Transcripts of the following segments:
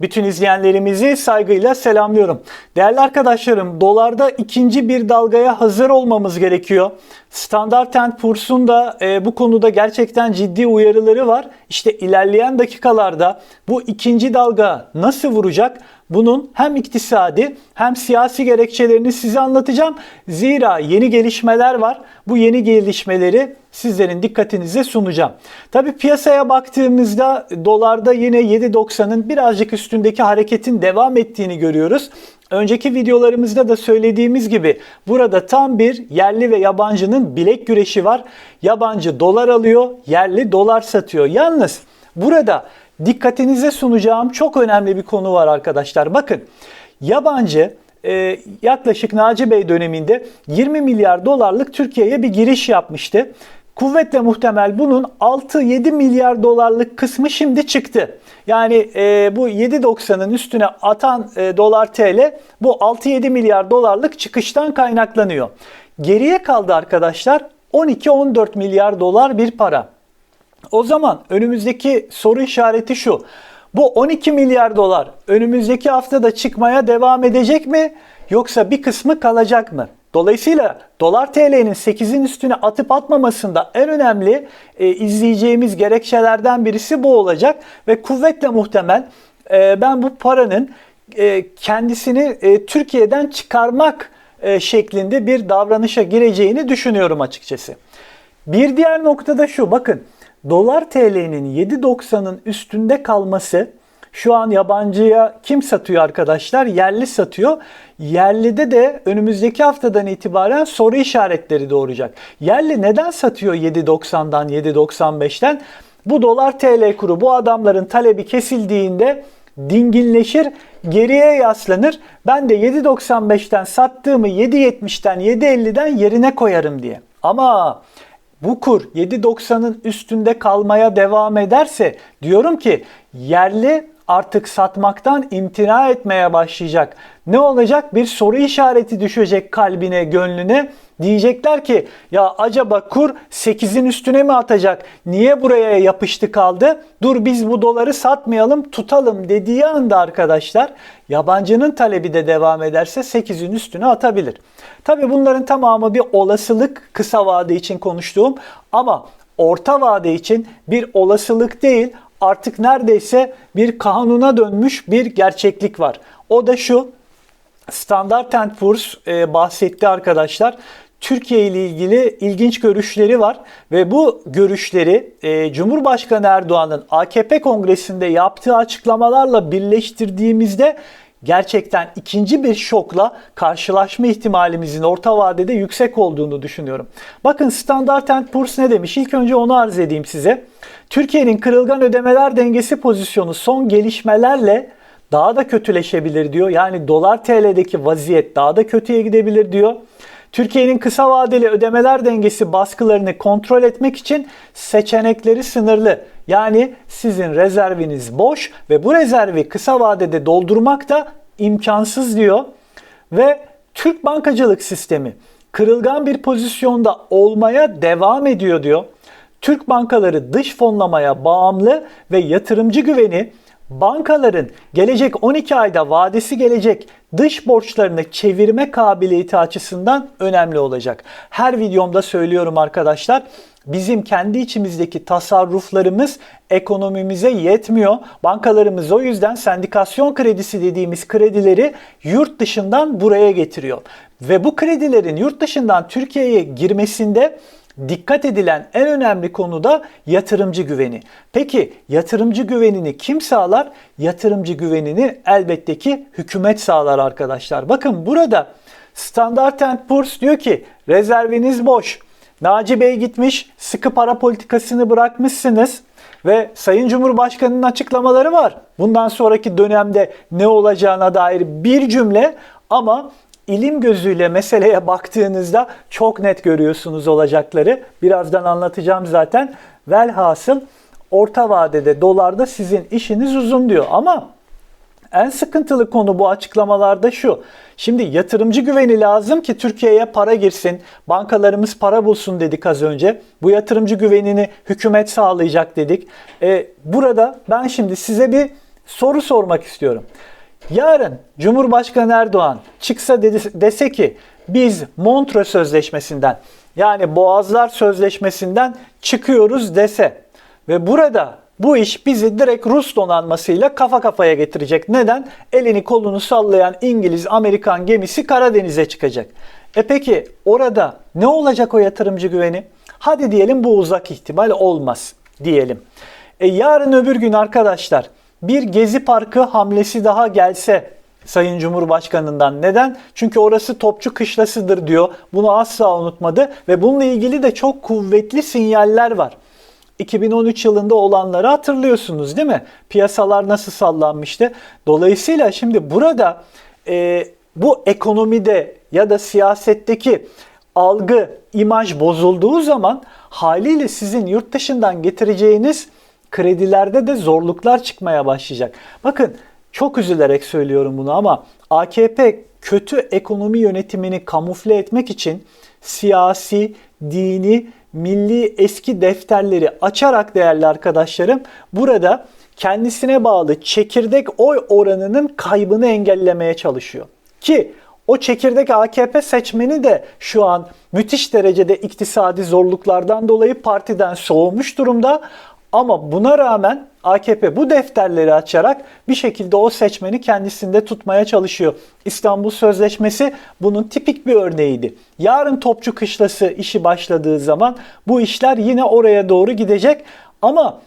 Bütün izleyenlerimizi saygıyla selamlıyorum. Değerli arkadaşlarım, dolarda ikinci bir dalgaya hazır olmamız gerekiyor. Standard Poor's'un da e, bu konuda gerçekten ciddi uyarıları var. İşte ilerleyen dakikalarda bu ikinci dalga nasıl vuracak? Bunun hem iktisadi hem siyasi gerekçelerini size anlatacağım. Zira yeni gelişmeler var. Bu yeni gelişmeleri sizlerin dikkatinize sunacağım. Tabi piyasaya baktığımızda dolarda yine 7.90'ın birazcık üstündeki hareketin devam ettiğini görüyoruz. Önceki videolarımızda da söylediğimiz gibi burada tam bir yerli ve yabancının bilek güreşi var. Yabancı dolar alıyor, yerli dolar satıyor. Yalnız burada dikkatinize sunacağım çok önemli bir konu var arkadaşlar. Bakın yabancı e, yaklaşık Naci Bey döneminde 20 milyar dolarlık Türkiye'ye bir giriş yapmıştı. Kuvvetle muhtemel bunun 6-7 milyar dolarlık kısmı şimdi çıktı. Yani e, bu 7.90'ın üstüne atan e, dolar TL bu 6-7 milyar dolarlık çıkıştan kaynaklanıyor. Geriye kaldı arkadaşlar 12-14 milyar dolar bir para. O zaman önümüzdeki soru işareti şu. Bu 12 milyar dolar önümüzdeki haftada çıkmaya devam edecek mi yoksa bir kısmı kalacak mı? Dolayısıyla dolar TL'nin 8'in üstüne atıp atmamasında en önemli e, izleyeceğimiz gerekçelerden birisi bu olacak ve kuvvetle muhtemel e, ben bu paranın e, kendisini e, Türkiye'den çıkarmak e, şeklinde bir davranışa gireceğini düşünüyorum açıkçası. Bir diğer nokta da şu bakın dolar TL'nin 7.90'ın üstünde kalması şu an yabancıya kim satıyor arkadaşlar? Yerli satıyor. Yerlide de önümüzdeki haftadan itibaren soru işaretleri doğuracak. Yerli neden satıyor 7.90'dan 7.95'ten? Bu dolar TL kuru bu adamların talebi kesildiğinde dinginleşir, geriye yaslanır. Ben de 7.95'ten sattığımı 7.70'ten 7.50'den yerine koyarım diye. Ama bu kur 7.90'ın üstünde kalmaya devam ederse diyorum ki yerli artık satmaktan imtina etmeye başlayacak. Ne olacak? Bir soru işareti düşecek kalbine, gönlüne. Diyecekler ki ya acaba kur 8'in üstüne mi atacak? Niye buraya yapıştı kaldı? Dur biz bu doları satmayalım tutalım dediği anda arkadaşlar yabancının talebi de devam ederse 8'in üstüne atabilir. Tabi bunların tamamı bir olasılık kısa vade için konuştuğum ama orta vade için bir olasılık değil artık neredeyse bir kanuna dönmüş bir gerçeklik var. O da şu Standard Poor's e, bahsetti arkadaşlar. Türkiye ile ilgili ilginç görüşleri var ve bu görüşleri e, Cumhurbaşkanı Erdoğan'ın AKP kongresinde yaptığı açıklamalarla birleştirdiğimizde gerçekten ikinci bir şokla karşılaşma ihtimalimizin orta vadede yüksek olduğunu düşünüyorum. Bakın Standard Poor's ne demiş? İlk önce onu arz edeyim size. Türkiye'nin kırılgan ödemeler dengesi pozisyonu son gelişmelerle daha da kötüleşebilir diyor. Yani dolar TL'deki vaziyet daha da kötüye gidebilir diyor. Türkiye'nin kısa vadeli ödemeler dengesi baskılarını kontrol etmek için seçenekleri sınırlı. Yani sizin rezerviniz boş ve bu rezervi kısa vadede doldurmak da imkansız diyor. Ve Türk bankacılık sistemi kırılgan bir pozisyonda olmaya devam ediyor diyor. Türk bankaları dış fonlamaya bağımlı ve yatırımcı güveni bankaların gelecek 12 ayda vadesi gelecek dış borçlarını çevirme kabiliyeti açısından önemli olacak. Her videomda söylüyorum arkadaşlar. Bizim kendi içimizdeki tasarruflarımız ekonomimize yetmiyor. Bankalarımız o yüzden sendikasyon kredisi dediğimiz kredileri yurt dışından buraya getiriyor. Ve bu kredilerin yurt dışından Türkiye'ye girmesinde dikkat edilen en önemli konu da yatırımcı güveni. Peki yatırımcı güvenini kim sağlar? Yatırımcı güvenini elbette ki hükümet sağlar arkadaşlar. Bakın burada Standard Poor's diyor ki rezerviniz boş. Naci Bey gitmiş sıkı para politikasını bırakmışsınız ve Sayın Cumhurbaşkanı'nın açıklamaları var. Bundan sonraki dönemde ne olacağına dair bir cümle ama ilim gözüyle meseleye baktığınızda çok net görüyorsunuz olacakları. Birazdan anlatacağım zaten. Velhasıl orta vadede dolarda sizin işiniz uzun diyor ama en sıkıntılı konu bu açıklamalarda şu. Şimdi yatırımcı güveni lazım ki Türkiye'ye para girsin. Bankalarımız para bulsun dedik az önce. Bu yatırımcı güvenini hükümet sağlayacak dedik. Ee, burada ben şimdi size bir soru sormak istiyorum. Yarın Cumhurbaşkanı Erdoğan çıksa dedi- dese ki biz Montreux Sözleşmesi'nden yani Boğazlar Sözleşmesi'nden çıkıyoruz dese ve burada bu iş bizi direkt Rus donanmasıyla kafa kafaya getirecek. Neden? Elini kolunu sallayan İngiliz, Amerikan gemisi Karadeniz'e çıkacak. E peki orada ne olacak o yatırımcı güveni? Hadi diyelim bu uzak ihtimal olmaz diyelim. E yarın öbür gün arkadaşlar bir gezi parkı hamlesi daha gelse Sayın Cumhurbaşkanı'ndan. Neden? Çünkü orası topçu kışlasıdır diyor. Bunu asla unutmadı ve bununla ilgili de çok kuvvetli sinyaller var. 2013 yılında olanları hatırlıyorsunuz değil mi? Piyasalar nasıl sallanmıştı? Dolayısıyla şimdi burada e, bu ekonomide ya da siyasetteki algı, imaj bozulduğu zaman haliyle sizin yurt dışından getireceğiniz kredilerde de zorluklar çıkmaya başlayacak. Bakın çok üzülerek söylüyorum bunu ama AKP kötü ekonomi yönetimini kamufle etmek için siyasi, dini, milli eski defterleri açarak değerli arkadaşlarım burada kendisine bağlı çekirdek oy oranının kaybını engellemeye çalışıyor. Ki o çekirdek AKP seçmeni de şu an müthiş derecede iktisadi zorluklardan dolayı partiden soğumuş durumda. Ama buna rağmen AKP bu defterleri açarak bir şekilde o seçmeni kendisinde tutmaya çalışıyor. İstanbul Sözleşmesi bunun tipik bir örneğiydi. Yarın Topçu Kışlası işi başladığı zaman bu işler yine oraya doğru gidecek. Ama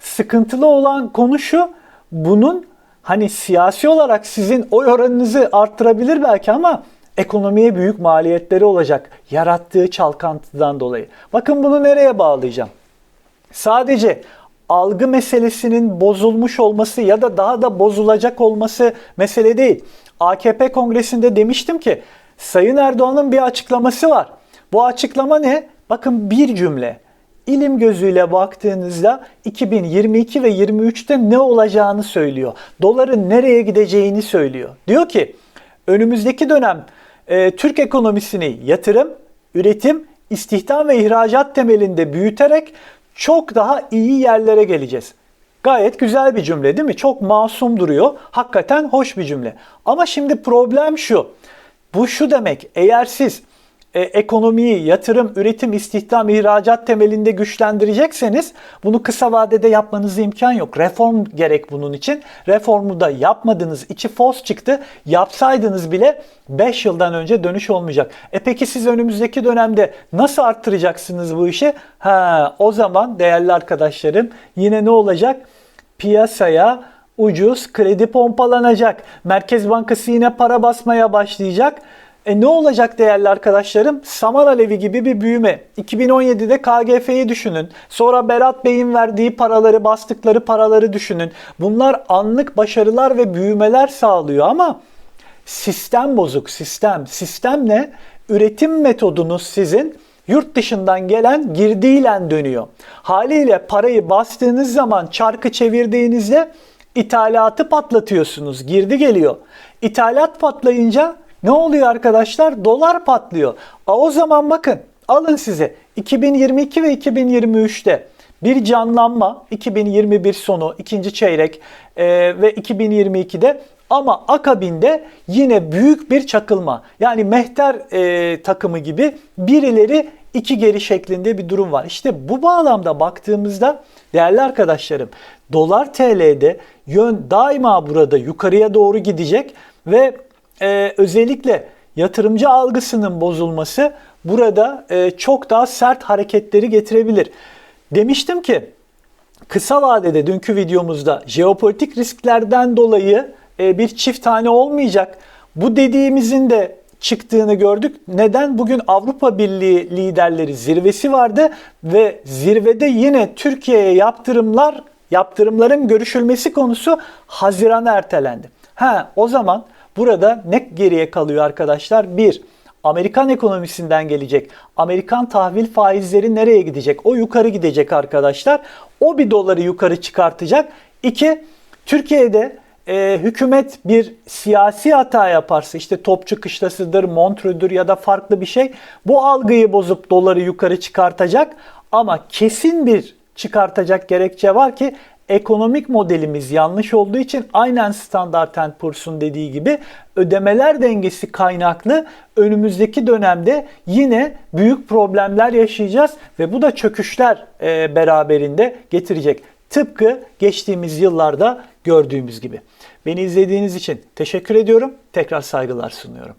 sıkıntılı olan konu şu, bunun hani siyasi olarak sizin oy oranınızı arttırabilir belki ama ekonomiye büyük maliyetleri olacak yarattığı çalkantıdan dolayı. Bakın bunu nereye bağlayacağım? Sadece algı meselesinin bozulmuş olması ya da daha da bozulacak olması mesele değil. AKP kongresinde demiştim ki Sayın Erdoğan'ın bir açıklaması var. Bu açıklama ne? Bakın bir cümle. İlim gözüyle baktığınızda 2022 ve 23'te ne olacağını söylüyor. Doların nereye gideceğini söylüyor. Diyor ki önümüzdeki dönem e, Türk ekonomisini yatırım, üretim, istihdam ve ihracat temelinde büyüterek çok daha iyi yerlere geleceğiz. Gayet güzel bir cümle değil mi? Çok masum duruyor. Hakikaten hoş bir cümle. Ama şimdi problem şu. Bu şu demek. Eğer siz e, ekonomiyi, yatırım, üretim, istihdam, ihracat temelinde güçlendirecekseniz bunu kısa vadede yapmanıza imkan yok. Reform gerek bunun için. Reformu da yapmadınız. içi fos çıktı. Yapsaydınız bile 5 yıldan önce dönüş olmayacak. E peki siz önümüzdeki dönemde nasıl arttıracaksınız bu işi? Ha, o zaman değerli arkadaşlarım yine ne olacak? Piyasaya ucuz kredi pompalanacak. Merkez Bankası yine para basmaya başlayacak. E ne olacak değerli arkadaşlarım? Samar Alevi gibi bir büyüme. 2017'de KGF'yi düşünün. Sonra Berat Bey'in verdiği paraları, bastıkları paraları düşünün. Bunlar anlık başarılar ve büyümeler sağlıyor ama sistem bozuk, sistem. Sistem ne? Üretim metodunuz sizin yurt dışından gelen girdiyle dönüyor. Haliyle parayı bastığınız zaman çarkı çevirdiğinizde ithalatı patlatıyorsunuz. Girdi geliyor. İthalat patlayınca ne oluyor arkadaşlar? Dolar patlıyor. A, o zaman bakın alın size 2022 ve 2023'te bir canlanma 2021 sonu ikinci çeyrek e, ve 2022'de ama akabinde yine büyük bir çakılma. Yani mehter e, takımı gibi birileri iki geri şeklinde bir durum var. İşte bu bağlamda baktığımızda değerli arkadaşlarım dolar TL'de yön daima burada yukarıya doğru gidecek ve e, özellikle yatırımcı algısının bozulması burada e, çok daha sert hareketleri getirebilir. Demiştim ki kısa vadede dünkü videomuzda jeopolitik risklerden dolayı e, bir çift tane olmayacak. Bu dediğimizin de çıktığını gördük. Neden? Bugün Avrupa Birliği liderleri zirvesi vardı ve zirvede yine Türkiye'ye yaptırımlar, yaptırımların görüşülmesi konusu Haziran'a ertelendi. Ha o zaman burada ne geriye kalıyor arkadaşlar? Bir, Amerikan ekonomisinden gelecek. Amerikan tahvil faizleri nereye gidecek? O yukarı gidecek arkadaşlar. O bir doları yukarı çıkartacak. İki, Türkiye'de e, hükümet bir siyasi hata yaparsa işte topçu kışlasıdır, Montreux'dur ya da farklı bir şey bu algıyı bozup doları yukarı çıkartacak ama kesin bir çıkartacak gerekçe var ki ekonomik modelimiz yanlış olduğu için aynen Standard Poor's'un dediği gibi ödemeler dengesi kaynaklı önümüzdeki dönemde yine büyük problemler yaşayacağız ve bu da çöküşler e, beraberinde getirecek. Tıpkı geçtiğimiz yıllarda gördüğümüz gibi. Beni izlediğiniz için teşekkür ediyorum. Tekrar saygılar sunuyorum.